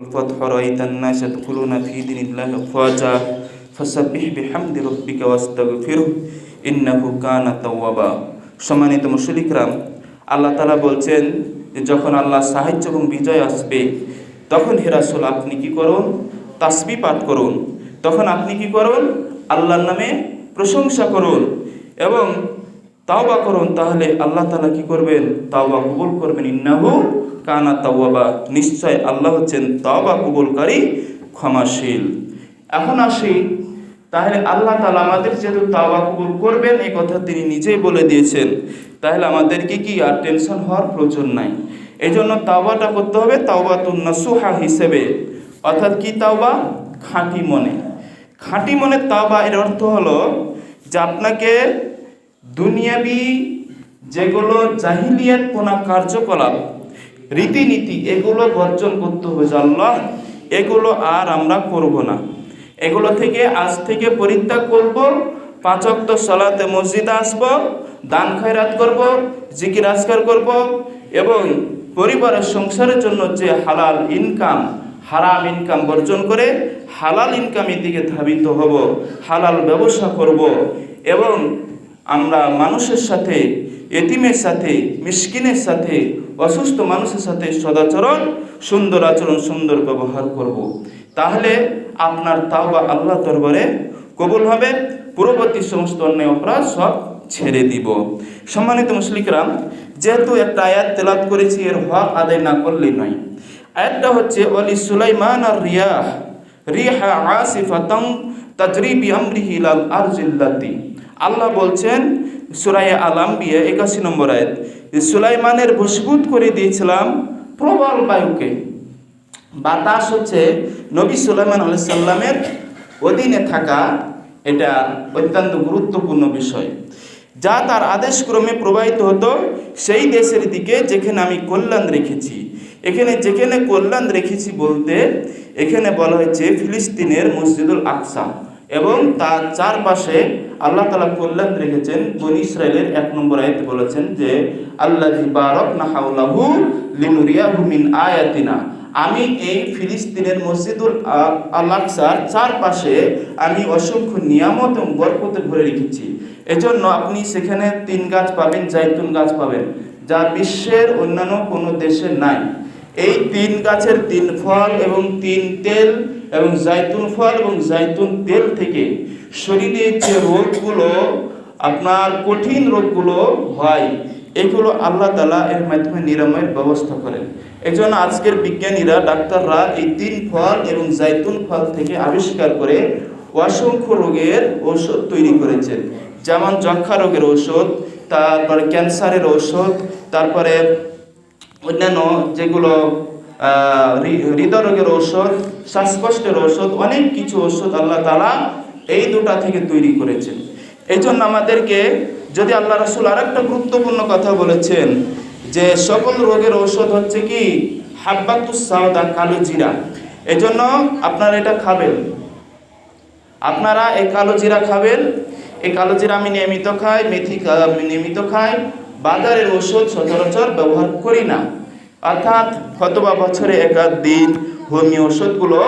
الفتح رأيت الناس يدخلون في دين الله أفواجا فسبح بحمد ربك واستغفره إنه كان توابا সম্মানিত মুশরিকরাম আল্লাহ তালা বলছেন যে যখন আল্লাহ সাহায্য এবং বিজয় আসবে তখন হেরাসুল আপনি কি করুন তাসবি পাঠ করুন তখন আপনি কি করুন আল্লাহর নামে প্রশংসা করুন এবং তাওবা করুন, তাহলে আল্লাহ তালা কি করবেন? তাওবা কবুল করবেন। ইন্নাহু কানা তাওয়াবা। নিশ্চয় আল্লাহ হচ্ছেন তাওবা কবুলকারী, ক্ষমাশীল। এখন আসি, তাহলে আল্লাহ তালা আমাদের যেহেতু তাওবা কবুল করবেন, এই কথা তিনি নিজেই বলে দিয়েছেন। তাহলে আমাদেরকে কি আর টেনশন হওয়ার প্রয়োজন নাই। এই জন্য তাওবাটা করতে হবে তাওবা নাসুহা হিসেবে। অর্থাৎ কি তাওবা? খাঁটি মনে। খাঁটি মনে তাওবা এর অর্থ হলো যে আপনাকে দুনিয়াবি যেগুলো জাহিলিয়াত পোনা কার্যকলাপ, রীতিনীতি, এগুলো বর্জন করতে হবে আল্লাহ, এগুলো আর আমরা করব না। এগুলো থেকে আজ থেকে পরিত্যাগ করব পাঁচক্ত সলাতে মসজিদে আসব, দান খয়রাত করব, জিকির আজকার করব এবং পরিবারের সংসারের জন্য যে হালাল ইনকাম হারাম ইনকাম বর্জন করে হালাল ইনকামের দিকে ধাবিত হব, হালাল ব্যবসা করব এবং আমরা মানুষের সাথে, এতিমের সাথে, মিসকিনের সাথে, অসুস্থ মানুষের সাথে সদাচরণ, সুন্দর আচরণ, সুন্দর ব্যবহার করব। তাহলে আপনার তাও বা আল্লাহ দরবারে কবুল হবে পূর্ববর্তী সমস্ত অন্যায় অপরাধ সব ছেড়ে দিব। সম্মানিত মুসলিকরাম যেহেতু একটা আয়াত তেলাত করেছি, এর হক আদায় না করলেই নয়। আয়াতটা হচ্ছে, অলি সুলাইমান আর রিয়াহ, রিহা আসিফাতং তাজরিবি আমরিহি লাল আরজিল্লাতি আল্লাহ বলছেন সুরাই আলাম বিয়ে একাশি নম্বর আয়াত সুলাইমানের বসবুত করে দিয়েছিলাম প্রবল বায়ুকে। বাতাস হচ্ছে নবী সুলাইমান আলাইসাল্লামের অধীনে থাকা এটা অত্যন্ত গুরুত্বপূর্ণ বিষয়। যা তার আদেশক্রমে প্রবাহিত হতো সেই দেশের দিকে যেখানে আমি কল্যাণ রেখেছি। এখানে যেখানে কল্যাণ রেখেছি বলতে এখানে বলা হয়েছে ফিলিস্তিনের মসজিদুল আকসা। এবং তার চারপাশে আল্লাহ তালা কল্যাণ রেখেছেন বনি ইসরায়েলের এক নম্বর আয়তে বলেছেন যে আল্লাহ বারক না হাউলাহু লিনুরিয়াহু মিন আয়াতিনা। আমি এই ফিলিস্তিনের মসজিদুল আলাকসার চারপাশে আমি অসংখ্য নিয়ামত এবং বরকতে ভরে রেখেছি। এজন্য আপনি সেখানে তিন গাছ পাবেন, জাইতুন গাছ পাবেন, যা বিশ্বের অন্যান্য কোনো দেশে নাই। এই তিন গাছের তিন ফল এবং তিন তেল এবং জাইতুন ফল এবং জাইতুন তেল থেকে শরীরে যে রোগগুলো, আপনার কঠিন রোগগুলো হয়, এগুলো আল্লাহ তালা এর মাধ্যমে নিরাময়ের ব্যবস্থা করেন। এই জন্য আজকের বিজ্ঞানীরা, ডাক্তাররা এই তিন ফল এবং জাইতুন ফল থেকে আবিষ্কার করে অসংখ্য রোগের ঔষধ তৈরি করেছেন। যেমন যক্ষা রোগের ঔষধ, তারপরে ক্যান্সারের ঔষধ, তারপরে অন্যান্য যেগুলো হৃদরোগের ঔষধ, শ্বাসকষ্টের ঔষধ, অনেক কিছু ঔষধ আল্লাহ তালা এই দুটা থেকে তৈরি করেছেন। এই জন্য আমাদেরকে যদি আল্লাহ রসুল আর একটা গুরুত্বপূর্ণ কথা বলেছেন, যে সকল রোগের ঔষধ হচ্ছে কি? হাব্বাতুস সাউদা কালো জিরা। এই জন্য আপনারা এটা খাবেন। আপনারা এই কালো জিরা খাবেন। এই কালো জিরা আমি নিয়মিত খাই, মেথি নিয়মিত খাই। বাজারের ওষুধ সচরাচর ব্যবহার করি না। অর্থাৎ হয়তোবা বছরে একাধ দিন হোমিও ওষুধগুলো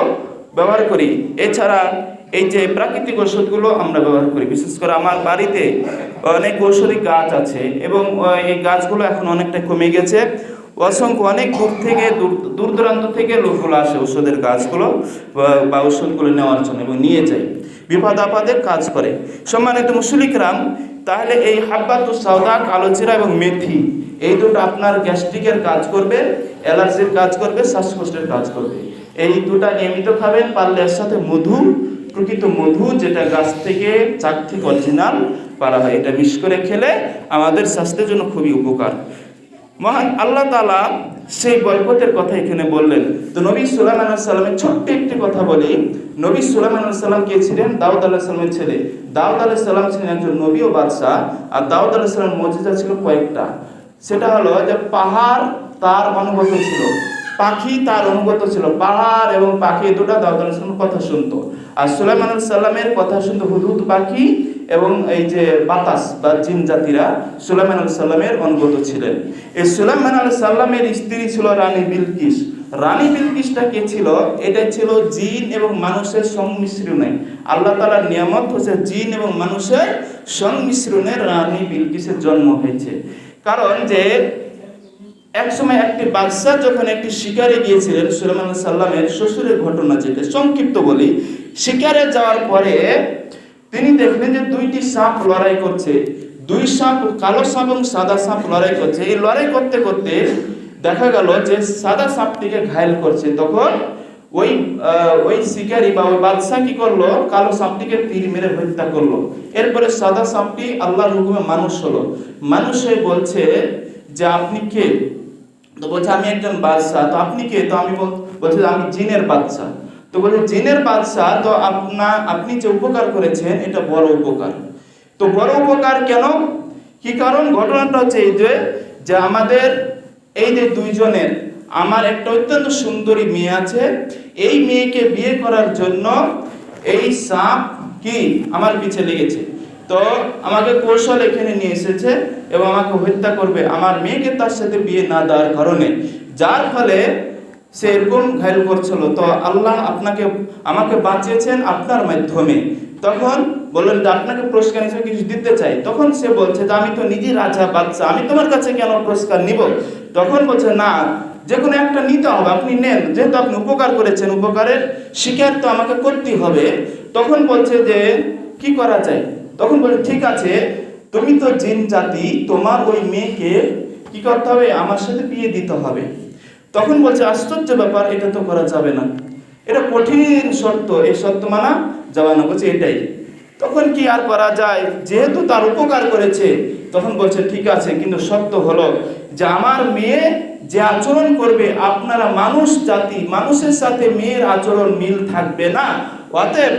ব্যবহার করি। এছাড়া এই যে প্রাকৃতিক ওষুধগুলো আমরা ব্যবহার করি, বিশেষ করে আমার বাড়িতে অনেক ঔষধি গাছ আছে এবং এই গাছগুলো এখন অনেকটা কমে গেছে। অসংখ্য অনেক দূর থেকে, দূর দূরান্ত থেকে লোকগুলো আসে ওষুধের গাছগুলো, বা ওষুধগুলো নেওয়ার জন্য এবং নিয়ে যায়। বিপদ আপদে কাজ করে। সম্মানিত মুসলিকরাম, তাহলে এই হাব্বাতু সাউদা কালোচিরা এবং মেথি এই দুটো আপনার গ্যাস্ট্রিকের কাজ করবে, অ্যালার্জির কাজ করবে, শ্বাসকষ্টের কাজ করবে। এই দুটা নিয়মিত খাবেন, পারলে এর সাথে মধু, প্রকৃত মধু, যেটা গাছ থেকে, চাক থেকে অরিজিনাল পারা হয়, এটা মিশ করে খেলে আমাদের স্বাস্থ্যের জন্য খুবই উপকার। মহান আল্লাহ তালা সেই বরকতের কথা এখানে বললেন। তো নবী সুলাইমান সাল্লামের ছোট্ট একটি কথা বলি। নবী সুলাইমান সাল্লাম কে ছিলেন? দাউদ আল্লাহ সাল্লামের ছেলে। দাউদ আলাহ সাল্লাম ছিলেন একজন নবী ও বাদশাহ, আর দাউদ আলাহ সাল্লাম মজিদা ছিল কয়েকটা। সেটা হলো যে পাহাড় তার অনুগত ছিল, পাখি তার অনুগত ছিল, পাহাড় এবং পাখি দুটা দাউদ কথা শুনতো। আর সুলাইমান সাল্লামের কথা শুনতো হুদহুদ পাখি এবং এই যে বাতাস বা জিন জাতিরা সুলাইমান আল সাল্লামের অনুগত ছিলেন। এই সুলাইমান আল সাল্লামের স্ত্রী ছিল রানী বিলকিস। রানী বিলকিসটা কে ছিল? এটা ছিল জিন এবং মানুষের সংমিশ্রণে। আল্লাহ তালার নিয়ামত হচ্ছে জিন এবং মানুষের সংমিশ্রণে রানী বিলকিসের জন্ম হয়েছে। কারণ যে একসময় একটি বাদশাহ যখন একটি শিকারে গিয়েছিলেন সুলেমান সাল্লামের শ্বশুরের ঘটনা যেটা, সংক্ষিপ্ত বলি, শিকারে যাওয়ার পরে তিনি দেখলেন যে দুইটি সাপ লড়াই করছে, দুই সাপ কালো সাপ এবং সাদা সাপ লড়াই করছে। এই লড়াই করতে করতে দেখা গেল যে সাদা সাপটিকে ঘায়ল করছে। তখন ওই ওই শিকারী বা ওই বাদশাহ কি করল, কালো সাপটিকে তীর মেরে হত্যা করল। এরপরে সাদা সাপটি আল্লাহর হুকুমে মানুষ হলো। মানুষ বলছে যে, আপনি কে? তো বলছে, আমি একজন বাদশাহ। তো আপনি কে? তো আমি বল- বলছে, আমি জিনের বাদশাহ। তো বলছে, জিনের বাদশাহ? তো আপনা, আপনি যে উপকার করেছেন, এটা বড় উপকার। তো বড় উপকার কেন? কি কারণ? ঘটনাটা হচ্ছে এই যে আমাদের এই যে দুইজনের আমার একটা অত্যন্ত সুন্দরী মেয়ে আছে। এই মেয়েকে বিয়ে করার জন্য এই সাপ কি আমার পিছে লেগেছে। তো আমাকে কৌশল এখানে নিয়ে এসেছে এবং আমাকে হত্যা করবে। আমার মেয়েকে তার সাথে বিয়ে না দেওয়ার কারণে। যার ফলে সে এরকম ঘায়ল করছিল। তো আল্লাহ আপনাকে, আমাকে বাঁচিয়েছেন আপনার মাধ্যমে। তখন বললেন যে, আপনাকে পুরস্কার হিসেবে কিছু দিতে চাই। তখন সে বলছে যে, আমি তো নিজে রাজা বাচ্চা আমি তোমার কাছে কেন পুরস্কার নিব? তখন বলছে, না যে কোনো একটা নিতে হবে, আপনি নেন। যেহেতু আপনি উপকার করেছেন, উপকারের স্বীকার তো আমাকে করতেই হবে। তখন বলছে যে, কি করা যায়? তখন বলছে ঠিক আছে, তুমি তো জিন জাতি, তোমার ওই মেয়েকে কি করতে হবে? আমার সাথে বিয়ে দিতে হবে। তখন বলছে, আশ্চর্য ব্যাপার, এটা তো করা যাবে না। এটা কঠিন শর্ত, এই শর্ত মানা যাবে না, বলছে এটাই। তখন কি আর করা যায়? যেহেতু তার উপকার করেছে, তখন বলছে, ঠিক আছে, কিন্তু সত্য হলো যে, আমার মেয়ে যে আচরণ করবে, আপনারা মানুষ, জাতি, মানুষের সাথে মেয়ের আচরণ মিল থাকবে না। অতএব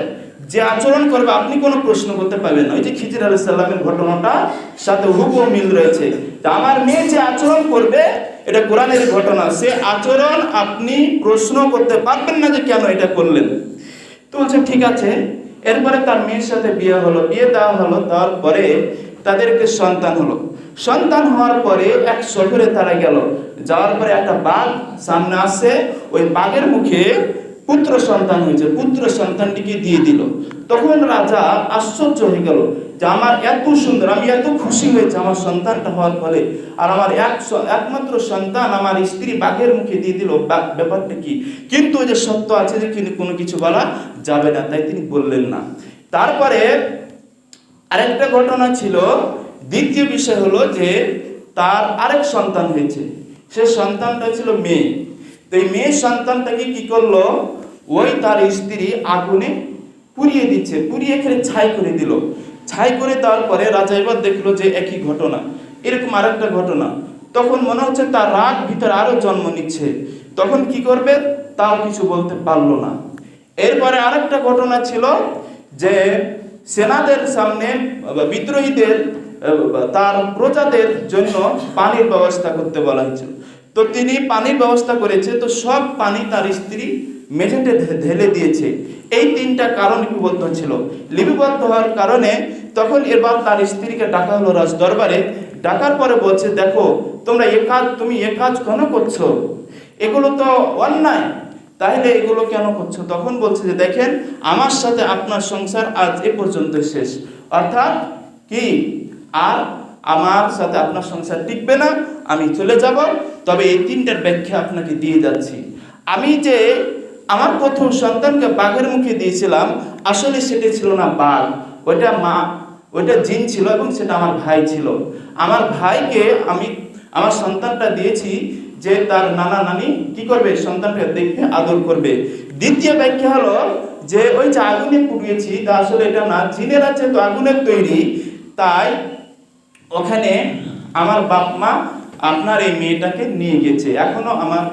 যে আচরণ করবে, আপনি কোনো প্রশ্ন করতে পারবেন না। ওই যে খিজির আলাহ সাল্লামের ঘটনাটা সাথে হুবহু মিল রয়েছে। আমার মেয়ে যে আচরণ করবে, এটা কোরআনের ঘটনা। সে আচরণ আপনি প্রশ্ন করতে পারবেন না যে কেন এটা করলেন। তো বলছে, ঠিক আছে। এরপরে তার মেয়ের সাথে বিয়ে হলো। বিয়ে দেওয়া হলো, তারপরে তাদেরকে সন্তান হলো। সন্তান হওয়ার পরে এক শহরে তারা গেল। যাওয়ার পরে একটা বাঘ সামনে আসে, ওই বাঘের মুখে পুত্র সন্তান হয়েছে। পুত্র সন্তানটিকে দিয়ে দিল। তখন রাজা আশ্চর্য হয়ে গেল যে আমার এত সুন্দর, আমি এত খুশি হয়েছে আমার সন্তানটা হওয়ার ফলে। আর আমার এক একমাত্র সন্তান আমার স্ত্রী বাঘের মুখে দিয়ে দিল। ব্যাপারটা কি? কিন্তু ওই যে সত্য আছে যে কিন্তু কোনো কিছু বলা যাবে না, তাই তিনি বললেন না। তারপরে আরেকটা ঘটনা ছিল দ্বিতীয় বিষয় হলো যে তার আরেক সন্তান হয়েছে। সে সন্তানটা ছিল মেয়ে। তো এই মেয়ে সন্তানটাকে কি করল? ওই তার স্ত্রী আগুনে পুড়িয়ে দিচ্ছে, পুড়িয়ে এখানে ছাই করে দিল। ছাই করে দেওয়ার পরে রাজা এবার দেখল যে একই ঘটনা, এরকম আরেকটা ঘটনা। তখন মনে হচ্ছে তার রাগ ভিতরে আরও জন্ম নিচ্ছে। তখন কি করবে? তাও কিছু বলতে পারল না। এরপরে আরেকটা ঘটনা ছিল যে সেনাদের সামনে বিদ্রোহীদের তার প্রজাদের জন্য পানির ব্যবস্থা করতে বলা হয়েছিল তো তিনি পানির ব্যবস্থা করেছে, তো সব পানি তার স্ত্রী মেঝেতে ঢেলে দিয়েছে। এই তিনটা কারণ লিপিবদ্ধ ছিল। লিপিবদ্ধ হওয়ার কারণে তখন এবার তার স্ত্রীকে ডাকা হলো রাজ দরবারে ডাকার পরে বলছে, দেখো, তোমরা এ কাজ, তুমি এ কাজ কেন করছ? এগুলো তো অন্যায়। তাহলে এগুলো কেন করছ? তখন বলছে যে, দেখেন, আমার সাথে আপনার সংসার আজ এ পর্যন্ত শেষ। অর্থাৎ কি? আর আমার সাথে আপনার সংসার টিকবে না, আমি চলে যাব। তবে এই তিনটার ব্যাখ্যা আপনাকে দিয়ে যাচ্ছি। আমি যে আমার প্রথম সন্তানকে বাঘের মুখে দিয়েছিলাম, আসলে সেটা ছিল না বাঘ। ওইটা মা, ওইটা জিন ছিল এবং সেটা আমার ভাই ছিল। আমার ভাইকে আমি, আমার সন্তানটা দিয়েছি যে তার নানা নানি কি করবে? সন্তানকে দেখবে আদর করবে। দ্বিতীয় ব্যাখ্যা হলো যে ওই যে আগুনে পুড়িয়েছি, তা আসলে এটা না, জিনের আছে তো আগুনের তৈরি, তাই ওখানে আমার বাপ মা আপনার এই মেয়েটাকে নিয়ে গেছে। এখনও আমার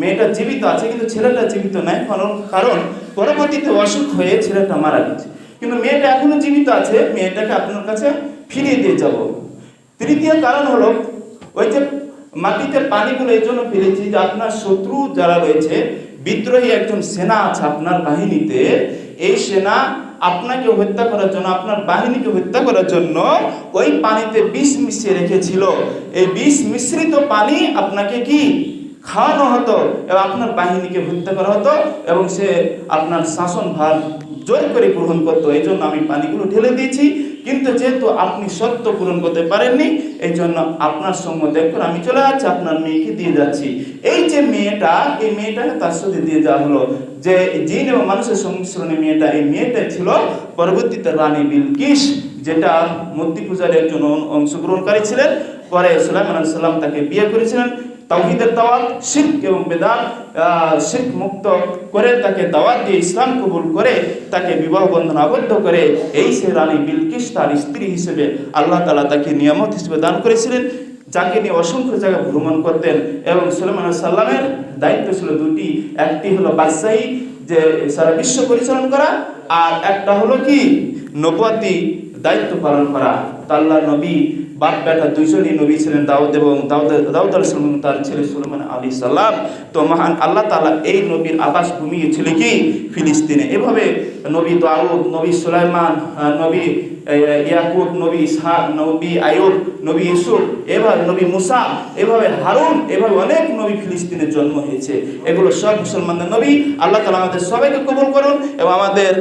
মেয়েটা জীবিত আছে, কিন্তু ছেলেটা জীবিত নাই। কারণ কারণ পরবর্তীতে অসুখ হয়ে ছেলেটা মারা গেছে। কিন্তু মেয়েটা এখনও জীবিত আছে, মেয়েটাকে আপনার কাছে ফিরিয়ে দিয়ে যাব। তৃতীয় কারণ হলো, ওই যে মাটিতে পানিগুলো এই জন্য ফেলেছি যে আপনার শত্রু যারা রয়েছে, বিদ্রোহী একজন সেনা আছে আপনার বাহিনীতে, এই সেনা আপনাকে হত্যা করার জন্য, আপনার বাহিনীকে হত্যা করার জন্য ওই পানিতে বিষ মিশিয়ে রেখেছিল। এই বিষ মিশ্রিত পানি আপনাকে কি খাওয়ানো হতো এবং আপনার বাহিনীকে হত্যা করা হতো এবং সে আপনার শাসন ভার জোর করে গ্রহণ করতো। এই জন্য আমি পানিগুলো ঢেলে দিয়েছি। কিন্তু যেহেতু আপনি সত্য পূরণ করতে পারেননি, এই জন্য আপনার সঙ্গে দেখুন আমি চলে যাচ্ছি, আপনার মেয়েকে দিয়ে যাচ্ছি। এই যে মেয়েটা, এই মেয়েটাকে তার সাথে দিয়ে যাওয়া হলো। যে জিন এবং মানুষের সংমিশ্রণে মেয়েটা এই মেয়েটাই ছিল পরবর্তীতে রানী বিলকিস, যেটা মূর্তি পূজার একজন অংশগ্রহণকারী ছিলেন। পরে সুলাইমান সালাম তাকে বিয়ে করেছিলেন। তাওহীদের দাওয়াত শিখ এবং বেদাত শিখ মুক্ত করে তাকে দাওয়াত দিয়ে ইসলাম কবুল করে তাকে বিবাহ বন্ধন আবদ্ধ করে, এই সে রানী বিলকিস তার স্ত্রী হিসেবে আল্লাহ তালা তাকে নিয়ামত হিসেবে দান করেছিলেন। যাকে নিয়ে অসংখ্য জায়গায় ভ্রমণ করতেন এবং আলাইহিস সাল্লামের দায়িত্ব ছিল দুটি একটি হলো বাদশাহী, যে সারা বিশ্ব পরিচালনা করা, আর একটা হলো কি? নবুয়াতি দায়িত্ব পালন করা। তা আল্লাহ নবী বাপ বেটা দুইজনই নবী ছিলেন, দাউদ এবং দাউদ দাউদ আলাইহিস সালাম তার ছেলে সুলেমান আলী সাল্লাম তো মহান আল্লাহ তাআলা এই নবীর আবাস ভূমি ছিল কি? ফিলিস্তিনে। এভাবে নবী দাউদ, নবী সুলাইমান নবী ইয়াকুব, নবী ইসহাক, নবী আয়ুব নবী ইউসুফ, এভাবে নবী মুসা, এভাবে হারুন, এভাবে অনেক নবী ফিলিস্তিনের জন্ম হয়েছে। এগুলো সব মুসলমানদের নবী। আল্লাহ তালা আমাদের সবাইকে কবুল করুন এবং আমাদের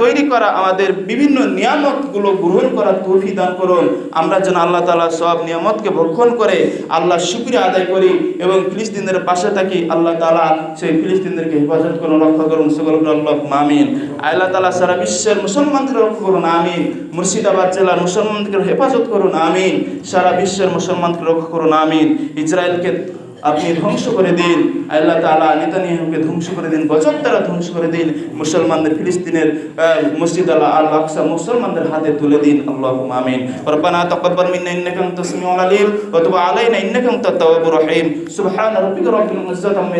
তৈরি করা, আমাদের বিভিন্ন নিয়ামতগুলো গ্রহণ করার তৌফি দান করুন। আমরা যেন আল্লাহ তালা সব নিয়ামতকে ভক্ষণ করে আল্লাহ শুক্রিয়া আদায় করি এবং ফিলিস্তিনদের পাশে থাকি। আল্লাহ তালা সেই ফিলিস্তিনদেরকে হেফাজত করুন, রক্ষা করুন। সকল আল্লাহ মামিন। আল্লাহ তালা সারা বিশ্বের মুসলমানদের রক্ষা করুন, আমিন। মুর্শিদাবাদ জেলার মুসলমানদের হেফাজত করুন, আমিন। সারা বিশ্বের মুসলমানকে রক্ষা করুন, আমিন। ইসরায়েলকে আপনি ধ্বংস করে দিন, আল্লাহ তাআলা নেতানিয়াহুকে ধ্বংস করে দিন, গজব তারা ধ্বংস করে দিন, মুসলমানদের ফিলিস্তিনের মসজিদ আল্লাহ আল আকসা মুসলমানদের হাতে তুলে দিন, আল্লাহুম্মা আমিন। রব্বানা তাকাব্বাল মিন্না ইন্নাকা আনতাস আলিম, ওয়া তুব আলাইনা ইন্নাকা তাওয়াবুর রহিম। সুবহান রাব্বিকা ইজ্জাতি আম্মা